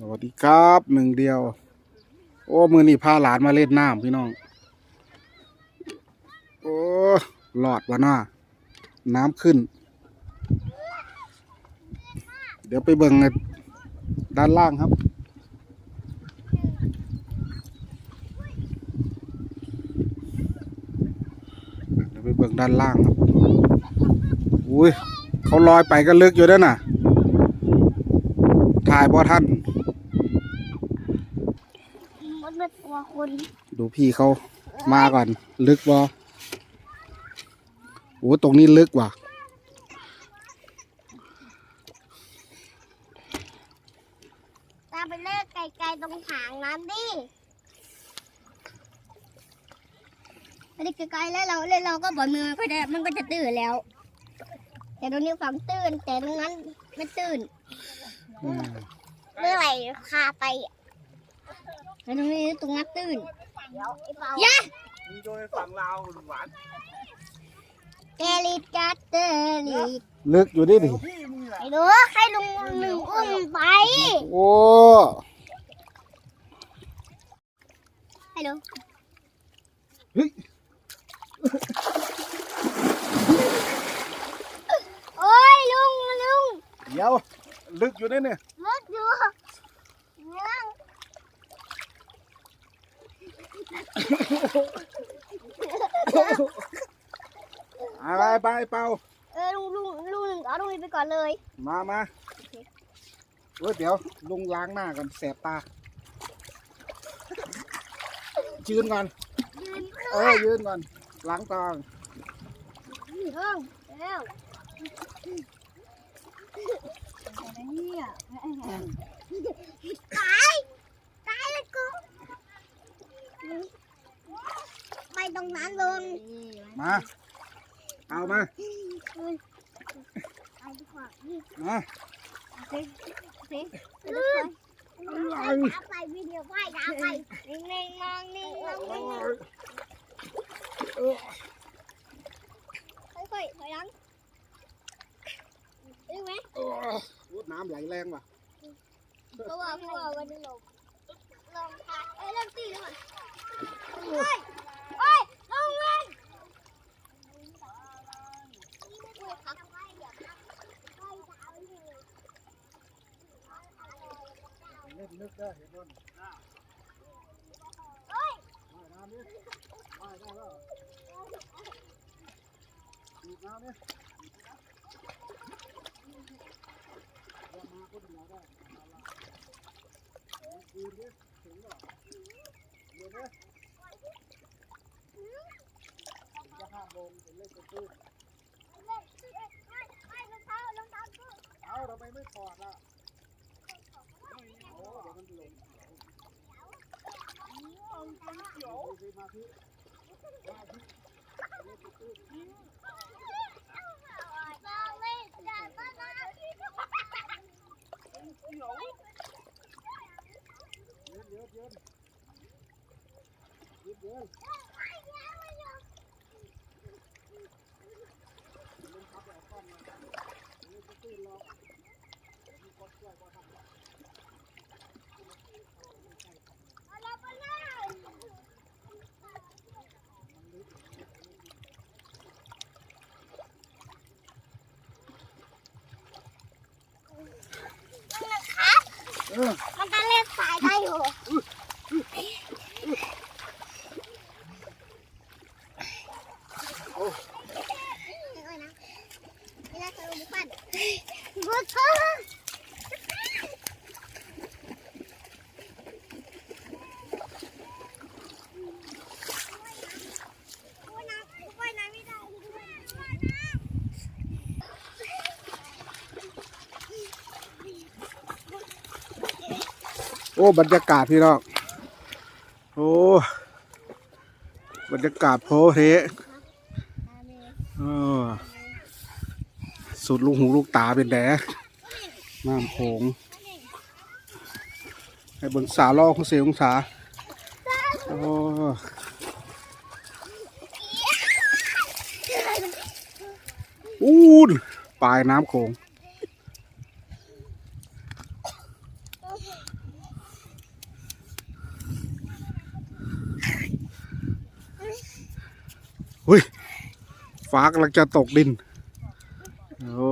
สวัสดีครับหนึ่งเดียว โอ้มือนี่พาหลานมาเล่นน้ำพี่น้อง โอ้หลอดวะน่าน้ำขึ้น เดี๋ยวไปเบิ่งด้านล่างครับเดี๋ยวไปเบิ่งด้านล่างครับอุ้ยเขาลอยไปก็ลึกอยู่ด้วยน่ะ ถ่ายบ่ท่าน มันเป็นตัว คนดูพี่เขามาก่อน ลึกบ่โอ้ตรงนี้ลึกว่ะ ตามไปเลิกไกลๆตรงหางนั้นดิไปได้ไกลๆแล้วเราเล่นเราก็บ่มือก็ได้มันก็จะตื่นแล้ว แต่ตรงนี้ความตื่นแต่ตรงนั้นไม่ตื่นอืม เมื่อไหร่คาไป อะแต่ตรงนี้ตรงนั้นตื่นยะมีโดยฝั่งลาวหวานเกลิจัดเตลิดลึกอยู่ดิดิพี่มึงแหละไอ้ดูใครลุงหนึ่งอุ้มไป โอ้ไอ้ดูเฮ้ยโอ้ยลุงลุงเดี๋ยวลึกอยู่ดิเนี่ยรถอยู่เรื่อง ไปไปเป่าเออลุงลุงลุงหนึ่งเอาลุงไปก่อนเลย มามาเว้ยเดี๋ยวลุงล้างหน้าก่อนแสบตายืนก่อนยืนเออยืนก่อนล้างตาเรื่องเร็วเนี่ยตาย ตายเลยกู ไปตรงนั้นลุงมา เอามาไปดีกว่านี่มาสิสิไปดีกว่าน้ำไปวิดีโอไปน้ำไปนิ่งๆมองนิ่งมองนิ่งค่อยๆถอยหลังได้ไหมโอ้น้ำไหลแรงว่ะเพราะว่าเพราะว่าวันนี้ลงลงค่ะเอ้ยเริ่มตีแล้วก่อน เฮ้ยเฮ้ยลงเลยครับเล่นลึกได้เห็นบนเฮ้ยว่ายน้ำ ดี๋ยวนดิถึงหรอยืนดิถึงจะห้ามลงเป็นเล่นเป็นตื้นเล่นเล่นเฮ้ยเฮ้ยรองเท้ารองเท้ากูเอ้าทำไมไม่ถอดล่ะโอ้เดี๋ยวมันหลงเดี๋ยวสมาธิสมาธิเล่นเป็นตื้นเราเล่นกันมาแล้วเดี๋ยวเดี๋ยวเดี๋ยวเดี๋ยวเดี๋ยวเออ มันจะเล่นสายได้อยู่ไม่ได้สรุปปั้นบุษว่ายน้ำไม่ได้ โอ้บรรยากาศพี่น้องโอ้บรรยากาศโพเทสุดลูกหูลูกตาเป็นแดน้ำโขงให้บิ่งสาล่อของเสียองศาโอ้อูนปลายน้ำโขง อุ้ยฟ้ากำลังจะตกดิน โอ้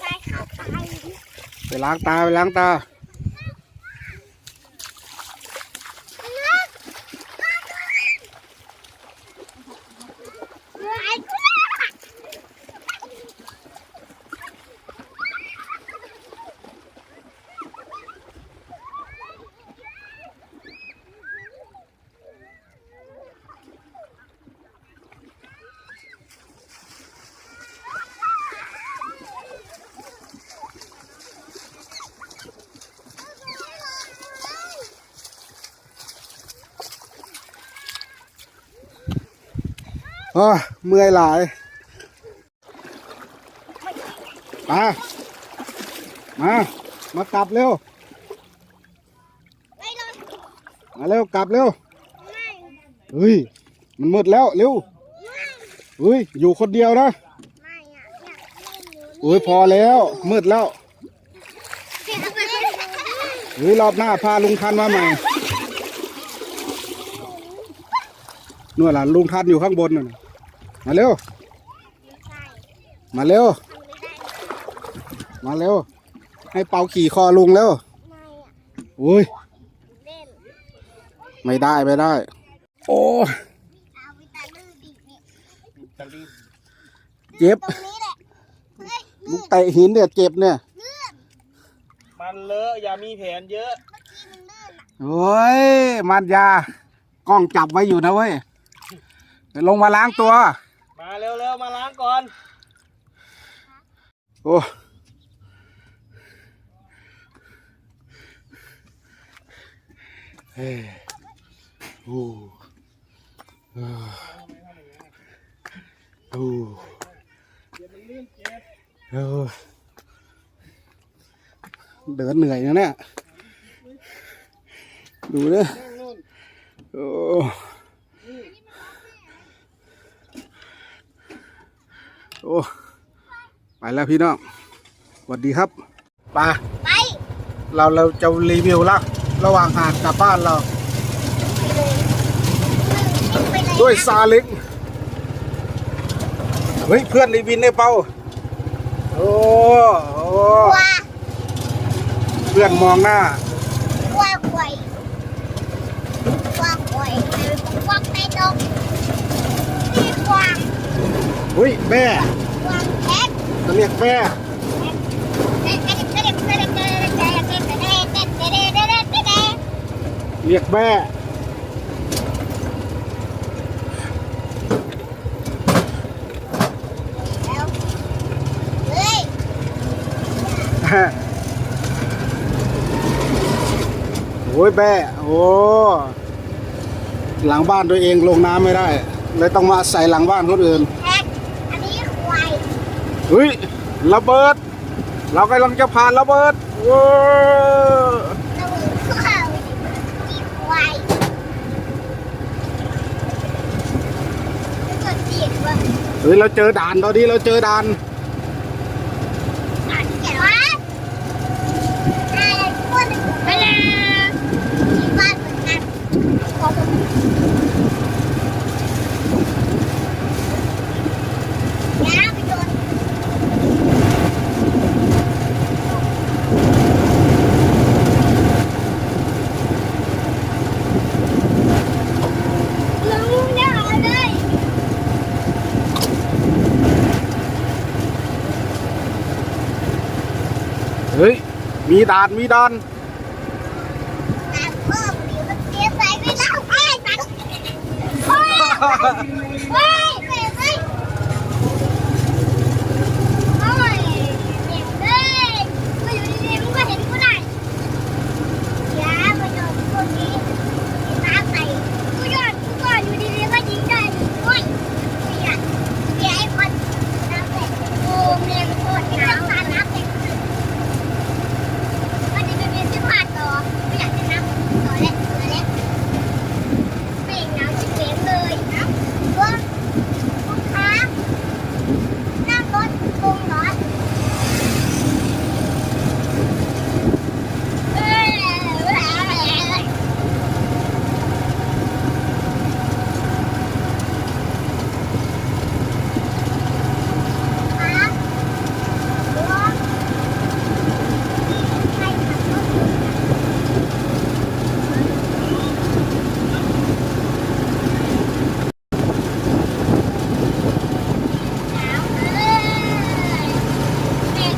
ได้เข้าไปไปล้างตา ไปล้างตา อ้อเมื่อยหลายมา มา มากลับเร็วไม่รอมาเร็วกลับเร็วไม่เฮ้ย มันมืดแล้วเร็วเฮ้ย อยู่คนเดียวนะไม่อะอยากเล่นอยู่โอ้ยพอแล้ว มืดแล้วเดี๋ยวไปเล่นอยู่เฮ้ยรอบหน้าพาลุงทันมาใหม่ นู่นล่ะลุงทันอยู่ข้างบนน่ะมาเร็วใช่มาเร็วทำไม่ได้มาเร็ว ให้เป่าขี่คอลุงเร็วไม่อะโอ้ยเล่นไม่ได้ไม่ได้ โอ้ยเอาวิตามินดีนี่ตะลีเจ็บตรงนี้แหละเฮ้ยลุงเตะหินเนี่ยเจ็บเนี่ยเลื่อนมันเลอะอย่ามีแผนเยอะเมื่อกี้มันเลื่อนอะโอ้ย มันยากล้องจับไว้อยู่นะเว้ย เดี๋ยวลงมาล้างตัว มาเร็วๆ มาล้างก่อน โอ้เฮ้ยโอ้เอ้อโอ้เออเดินเหนื่อยนะเนี่ย ดูเนี่ยโอ้ โอ้ไปแล้วพี่น้องสวัสดีครับไปไป เราเราจะรีวิวละระหว่างหาดกลับบ้านเราไปเลยด้วยซาเล้งเฮ้ยเพื่อนรีวินในเป้าโอ้โอ้ว่าเพื่อนมองหน้าว่าหวยว่าหวยไอ้พวกในดงนี่กวาง อุ้ยแม่วางแท็กเรียกแม่เรียกแม่ยฮะโอ้ยแม่โอ้หลังบ้านตัวเองลงน้ำไม่ได้ เลยต้องมาใส่หลังบ้านคนอื่น เฮ้ยระเบิด เรากำลังจะผ่านระเบิดว้าวเราข้าวนี่ควายแล้วก็เสียงว่าเฮ้ยเราเจอด่านตอนนี้เราเจอด่านอ่านเขียนว่าอะไรพูดไปเลยที่บ้านเหมือนกันขอผมน้าไปโดน ลุงได้เลย เฮ้ย มีด่านมีด่าน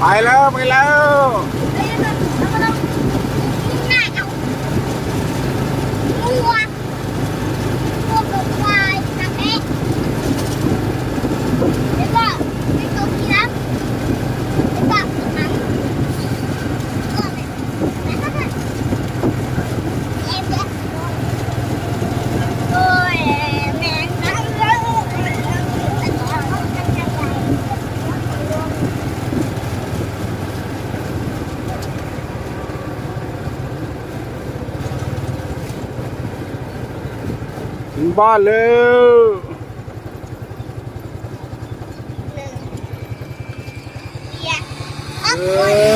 ไปแล้ว ไปแล้ว บ้านแล้วเออ